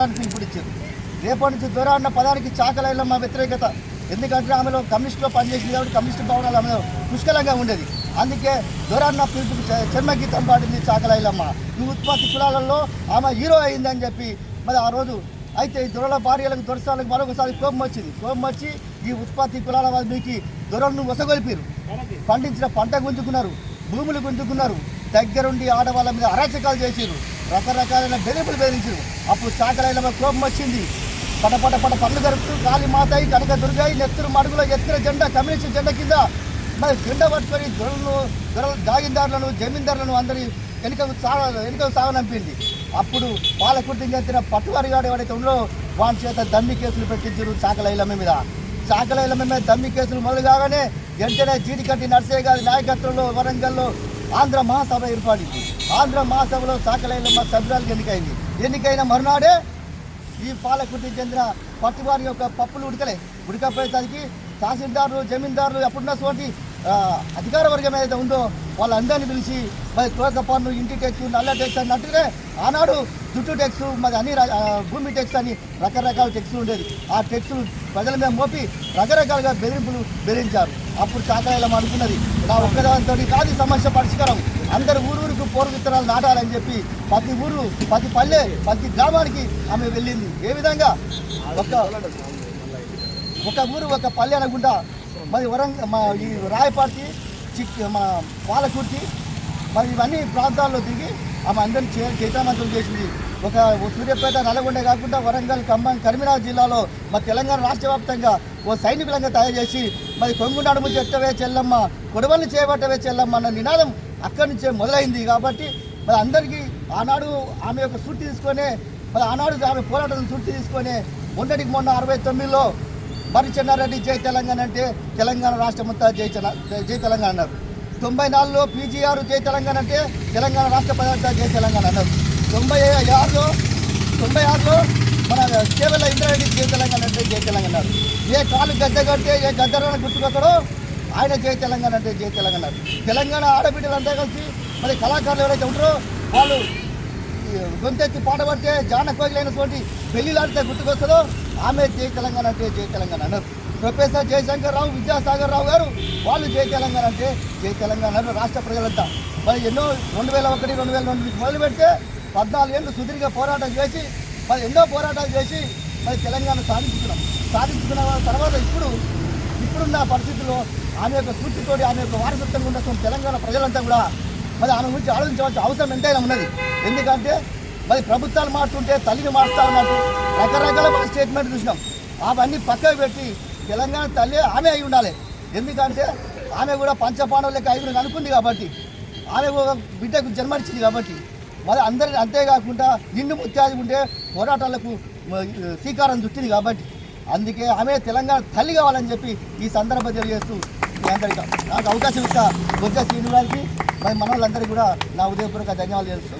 పిలుపుడు రేపటి నుంచి దొర అన్న పదానికి చాకలైన మా వ్యతిరేకత. ఎందుకంటే ఆమెలో కమ్యూనిస్టులో పనిచేసింది కాబట్టి కమ్యూనిస్టు భవనాలు ఆమె పుష్కలంగా ఉండేది. అందుకే దొర అన్న పిలుపుకి చర్మగీతం పాడింది చాకలైలమ్మ. ఈ ఉత్పత్తి కులాలలో ఆమె హీరో అయిందని చెప్పి మరి ఆ రోజు అయితే ఈ దొరల భార్యలకు దొరసాలకు మరొకసారి కోపం వచ్చింది. కోపం వచ్చి ఈ ఉత్పత్తి కులాల వారికి దొరలను వసగొలిపారు పండించిన పంట గుంజుకున్నారు భూములు గుంజుకున్నారు. దగ్గరుండి ఆడవాళ్ళ మీద అరాచకాలు చేసిరు రకరకాలైన బెదింపులు బెదిరించారు అప్పుడు చాకలైన కోపం వచ్చింది. పట పట పట పనులు జరుపుతూ కాళీ మాతాయి కనక దుర్గాయి నెత్తురు మడుగులో ఎత్తున జెండా కమ్యూనిస్ట్ జెండా కింద మరి జెండా పట్టుకొని దొరలను దొరల జాగిందారులను జమీందారులను అందరి వెనుకకు సాగ వెనుకకు సాగనంపింది అప్పుడు పాలకుర్తి చెందిన పట్టువారిగాడు ఎవడైతే ఉండో వాని చేత దమ్మి కేసులు పెట్టించారు చాకలైలమ్మ మీద. చాకలైలమ్మ మీద దమ్మి కేసులు మొదలు కాగానే వెంటనే జీడికట్టి నర్సయ్య గారి నాయకత్వంలో వరంగల్లో ఆంధ్ర మహాసభ ఏర్పడింది ఆంధ్ర మహాసభలో మా సభ్యురాలకు ఎన్నికైంది ఎన్నికైన మరునాడే ఈ పాలకుర్తి చెందిన పట్టువారి యొక్క పప్పులు ఉడకలే. ఉడకపోయేసరికి తహసీల్దారులు జమీందారులు ఎప్పుడున్నటువంటి అధికార వర్గం ఏదైతే ఉందో వాళ్ళందరినీ పిలిచి మరి తోక పన్ను ఇంటి ట్యాక్స్ నల్ల ట్యాక్స్ అన్నట్టుగానే ఆనాడు జుట్టు ట్యాక్స్ మరి అన్ని భూమి ట్యాక్స్ అని రకరకాల టెక్స్ ఉండేది ఆ ట్యాక్స్లు ప్రజల మీద మోపి రకరకాలుగా బెదిరింపులు బెదిరించారు. అప్పుడు చాకరాయలం అనుకున్నది. నా ఒక్కదానితో కాదు సమస్య పరిష్కారం. అందరు పూర్వ విత్తనాలు నాటాలని చెప్పి ప్రతి ఊరు ప్రతి పల్లె ప్రతి గ్రామానికి ఆమె వెళ్ళింది. ఏ విధంగా? ఒక ఒక ఊరు ఒక పల్లె అనుకుంటా మరి వరంగ మా ఈ రాయపాటి చిక్ మా పాలకుర్తి మరి ఇవన్నీ ప్రాంతాల్లో దిగి ఆమె అందరినీ చే చైతన్యవంతం చేసింది. ఒక సూర్యపేట సూర్యాపేట నల్గొండ కాకుండా వరంగల్ ఖమ్మం కరీంనగర్ జిల్లాలో మరి తెలంగాణ రాష్ట్ర వ్యాప్తంగా ఓ సైనికులంగా తయారు చేసి మరి కొంగునాడుము చెట్టవే చెల్లమ్మ కొడవల్ని చేపట్టవే చెల్లమ్మ అన్న నినాదం అక్కడి నుంచే మొదలైంది కాబట్టి మరి అందరికీ ఆనాడు ఆమె యొక్క స్ఫూర్తి తీసుకొని మరి ఆనాడు ఆమె పోరాటం స్ఫూర్తి తీసుకొని మొన్నటికి మొన్న అరవై తొమ్మిదిలో మరి చెన్నారెడ్డి జై తెలంగాణ అంటే తెలంగాణ రాష్ట్రం అంతా జై తెల- జై తెలంగాణ అన్నారు. తొంభై నాలుగులో పీజీఆర్ జై తెలంగాణ అంటే తెలంగాణ రాష్ట్ర ప్రజలంతా జై తెలంగాణ అన్నారు. తొంభై ఆరులో తొంభై ఆరులో మన కేవల ఇంద్రారెడ్డి జై తెలంగాణ అంటే జై తెలంగాణ అన్నారు. ఏ కాలు గద్ద కడితే ఏ గద్దరాన్ని గుర్తుకొస్తాడో ఆయన జై తెలంగాణ అంటే జై తెలంగాణ. తెలంగాణ ఆడబిడ్డలు అంతా కలిసి మరి కళాకారులు ఎవరైతే ఉంటారో వాళ్ళు గొంతెత్తి పాట పడితే జాన కోగిలైనటువంటి పెళ్ళిలాడితే గుర్తుకొస్తుందో ఆమె జై తెలంగాణ అంటే జై తెలంగాణ అన్నారు. ప్రొఫెసర్ జయశంకర్ రావు విద్యాసాగర్ రావు గారు వాళ్ళు జై తెలంగాణ అంటే జై తెలంగాణ అన్నారు రాష్ట్ర ప్రజలంతా. మరి ఎన్నో రెండు వేల ఒకటి రెండు వేల రెండు మొదలు పెడితే పద్నాలుగు ఏళ్ళు సుదీర్ఘ పోరాటం చేసి మరి ఎన్నో పోరాటాలు చేసి మరి తెలంగాణ సాధించుకున్నాం. సాధించుకున్న తర్వాత ఇప్పుడు ఇప్పుడున్న పరిస్థితుల్లో ఆమె యొక్క స్ఫూర్తితోటి ఆమె యొక్క వారసత్వం ఉన్నటువంటి తెలంగాణ ప్రజలంతా కూడా మరి ఆమె గురించి ఆలోచించవలసిన అవసరం ఎంతైనా ఉన్నది. ఎందుకంటే మరి ప్రభుత్వాలు మారుతుంటే తల్లిని మారుస్తా ఉన్నట్టు రకరకాల మన స్టేట్మెంట్ చూసినాం. అవన్నీ పక్కకు పెట్టి తెలంగాణ తల్లి ఆమె అయి ఉండాలి. ఎందుకంటే ఆమె కూడా పంచపాండవ లెక్క ఐదుగురు అనుకుంది కాబట్టి ఆమె ఒక బిడ్డకు జన్మనిచ్చింది కాబట్టి మరి అందరి అంతేకాకుండా నిండు ముత్యాది ఉంటే పోరాటాలకు శ్రీకారం చుట్టింది కాబట్టి అందుకే ఆమె తెలంగాణ తల్లి కావాలని చెప్పి ఈ సందర్భం తెలియజేస్తూ మీ అందరికీ నాకు అవకాశం ఇస్తా బొజ్జ శ్రీనివాస్కి మరి మన వాళ్ళందరికీ కూడా నా ఉదయపూర్వక ధన్యవాదాలు చేస్తూ